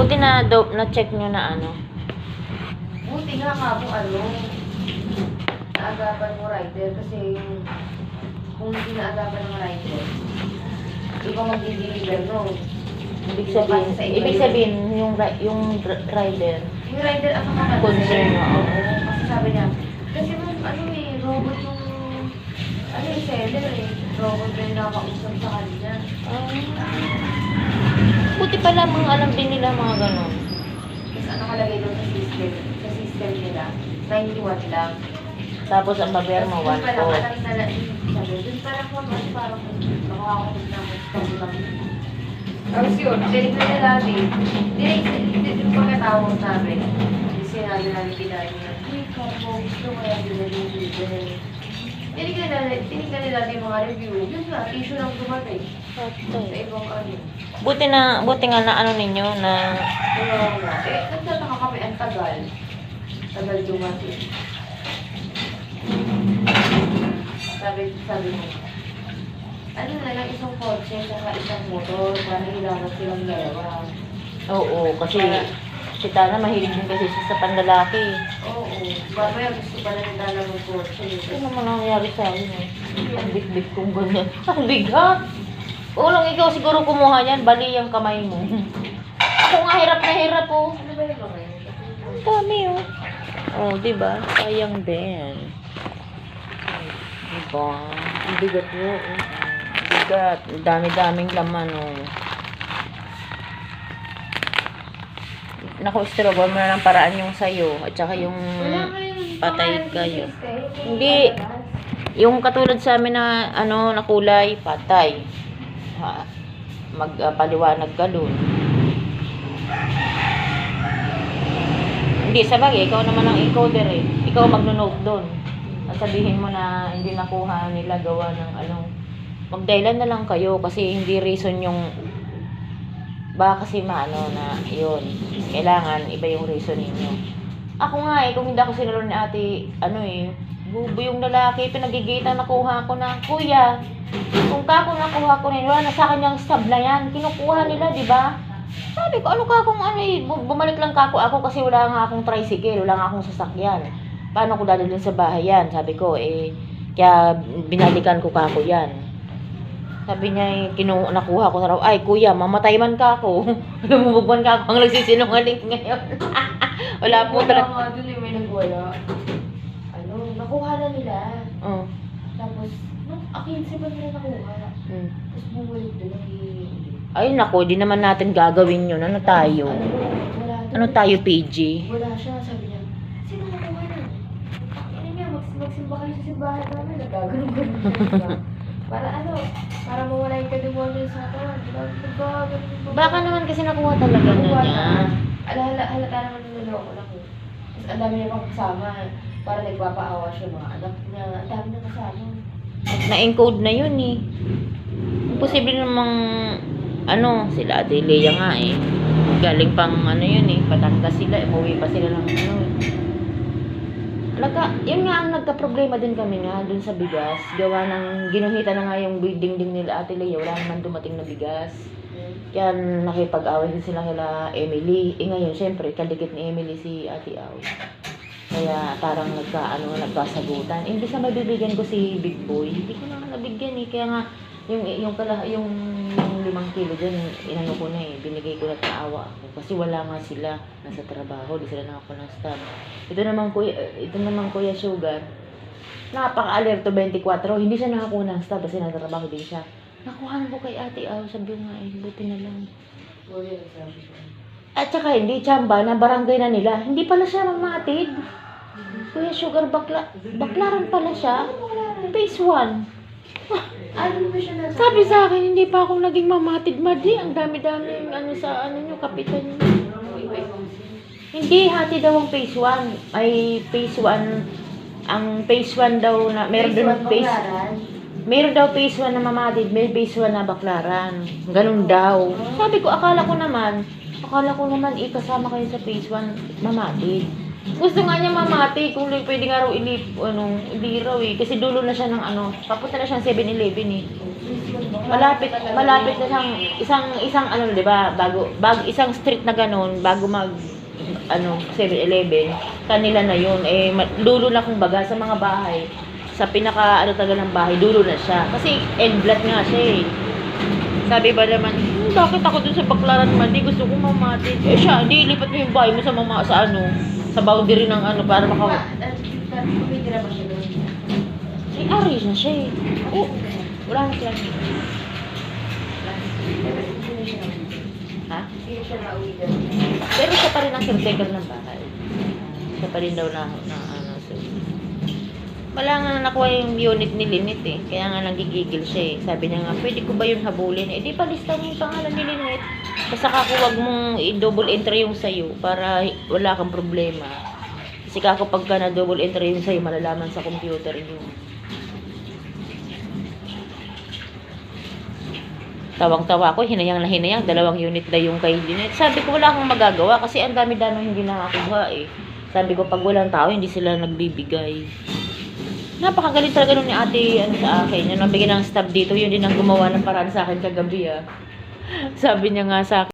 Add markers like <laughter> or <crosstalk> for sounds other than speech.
Buti na, do, na check nyo na ano. Buti nga ka mo ano, naagapan mo rider kasi yung kung hindi naagapan ng rider, iba mag-deliver no. Ibig sabihin, Sa ibig sabihin, yung, yung rider, Yung rider ang makapansin. Concern, oo. Oo, kasi sabi niya, kasi mo, ano eh, robot yung, ano yung seller eh, robot na yung nakausap sa kanya. ah, buti pala mga alam din nila mga ganon. Tapos ano kalagay doon sa system, sa system nila, 91 lang. Tapos ang babayar mo, Doon 1 pa lang, po. alam na sabi, doon pa lang naman, parang nakakakot na mo, kamulang. Tapos yun, tinignan nila natin, tinignan pagkatawag namin, sinabi namin pinari niya, Uy, Carmo, gusto mo yan, dinali, dinali. Tinignan nila, tinignan nila yung mga review, yun nga, tissue lang dumating. Sa ibang ano. Buti na, buti nga na ano ninyo na Pero nga, eh, nagtataka kami, ang tagal. Tagal dumating. Sabi, sabi mo, ano na lang isang kotse, saka isang motor, para hilamat silang dalawa. Oo, kasi si Tana mahilig din kasi siya sa panlalaki. Oo, babaya gusto pa na nila ng kotse. Ano naman ang nangyari sa akin eh? Ang big-big kong ganyan. <laughs> Ang bigat! Ulong ikaw siguro kumuha yan, bali yung kamay mo. <laughs> Ako nga hirap na hirap oh. Ano ba yung yun? Ang dami oh. Oh, di ba? Sayang din. Diba? Ang bigat mo oh. Ang bigat. Dami-daming laman oh. Naku, Strogo, mo na ng paraan yung sayo. At saka yung patay kayo. Hindi. Yung katulad sa amin na ano na kulay, patay. Ha, magpaliwanag ka dun. Hindi, sa bagay, ikaw naman ang encoder eh. Ikaw magno-note doon. At sabihin mo na hindi nakuha nila gawa ng anong magdahilan na lang kayo kasi hindi reason yung baka kasi maano na yun. Kailangan iba yung reason ninyo. Ako nga eh, kung hindi ako sinalo ni ate, ano eh, bubo yung lalaki, pinagigitan nakuha ko na, kuya, kung kako nakuha ko na yun, na sa kanyang stab na yan, kinukuha nila, di ba? Sabi ko, ano ka kung ano eh, bu- bumalik lang kako ako kasi wala nga akong tricycle, wala nga akong sasakyan. Paano ko dadalhin sa bahay yan? Sabi ko, eh, kaya binalikan ko kako yan. Sabi niya, eh, kinu nakuha ko na raw, ay kuya, mamatay man ka ako. <laughs> Lumubugban ka ako, ang nagsisinungaling ngayon. <laughs> wala po Wala talaga. nga dun eh, may nagwala. Ano, nakuha na nila. Oh. Tapos, nung akin si ba nila nakuha? Hmm. Tapos bumalik doon ang Ay nako, di naman natin gagawin yun. Ano tayo? Wala doon. Ano tayo, PG? Wala siya, sabi niya. Sino nakuha na? Ano niya, mag magsimba kayo sa simbahan namin. Nagaganon ko <laughs> Para ano, para mawala yung kademonyo sa katawan. Nagaganon Baka naman kasi nakuha talaga na niya. Alala, halata naman niloloko lang eh. Tapos ang dami niya pang kasama. Para nagpapaawa siya mga anak niya. Ang dami niya kasama. Na-encode na yun eh. Posible namang, ano, sila Ate Lea nga eh. Galing pang ano yun eh, Batangas sila, umuwi pa sila ng ano eh. Alaga, yun nga ang nagka-problema din kami nga dun sa bigas. Gawa ng ginuhita na nga yung dingding nila Ate Lea, wala naman dumating na bigas. Kaya nakipag-away din sila kila Emily. Eh ngayon, syempre, kadikit ni Emily si Ate Aw. Kaya parang nagka, ano, nagkasagutan. Imbis na mabibigyan ko si Big Boy, hindi ko na nabigyan eh. Kaya nga, yung, yung, kala, yung, yung limang kilo dyan, inano ko na eh, binigay ko na taawa ako. Kasi wala nga sila, nasa trabaho, di sila nakakuha ng stab. Ito naman kuya, ito naman kuya Sugar, napaka-alerto 24, hindi siya nakakuha ng stab kasi nasa trabaho din siya. Nakuha ko kay ate Aw, sabi ko nga eh, buti na lang. Sabi. At saka hindi, tsamba na barangay na nila. Hindi pala siya mamatid. Kuya Sugar, bakla, baklaran pala siya. Phase 1. Ano ba siya nasa? Sabi sa akin, hindi pa ako naging mamatid, Madi. Ang dami-dami ano sa ano nyo, kapitan nyo. Hindi, hati daw ang phase 1. Ay, phase 1. Ang phase 1 daw na, meron doon phase, meron daw phase 1 na mamatid, may phase 1 na baklaran. Ganun daw. Sabi ko, akala ko naman, akala ko naman ikasama kayo sa phase 1 mamatid. Gusto nga niya mamati kung pwede nga raw ilip, ano, hindi raw eh. Kasi dulo na siya ng ano, papunta na siya ng 7-Eleven eh. Malapit, malapit na siyang isang isang ano, 'di ba? Bago bago isang street na ganun bago mag ano, 7-Eleven, kanila na 'yun. Eh ma- dulo na kumbaga sa mga bahay. Sa pinaka ano taga ng bahay, dulo na siya. Kasi end block nga siya eh. Sabi ba naman, "Hmm, bakit ako dun sa baklaran man, di gusto ko mamati. Eh siya, di lipat mo yung bahay mo sa mama sa ano, sa boundary ng ano para maka Kumitira ba siya doon? Eh, ari na siya eh. Oh, wala na. Ha? Siya doon. Pero siya pa rin ang caretaker ng bahay. Siya pa rin daw na, na ano, so. Wala nga na nakuha yung unit ni Linit eh. Kaya nga nagigigil siya eh. Sabi niya nga, pwede ko ba yun habulin? Eh di palista mo yung pangalan ni Linit. Basta ka huwag mong i-double entry yung sa'yo para wala kang problema. Kasi kako pagka na double entry yung sa'yo, malalaman sa computer yung Tawang-tawa ako, hinayang na hinayang, dalawang unit na yung kay Lynette. Sabi ko, wala akong magagawa kasi ang dami-dami hindi nakakuha eh. Sabi ko, pag walang tao, hindi sila nagbibigay. Napakagaling talaga nun ni ate ano, sa akin. Yung nabigyan ng stop dito, yun din ang gumawa ng paraan sa akin kagabi ah. Sabi niya nga sa akin,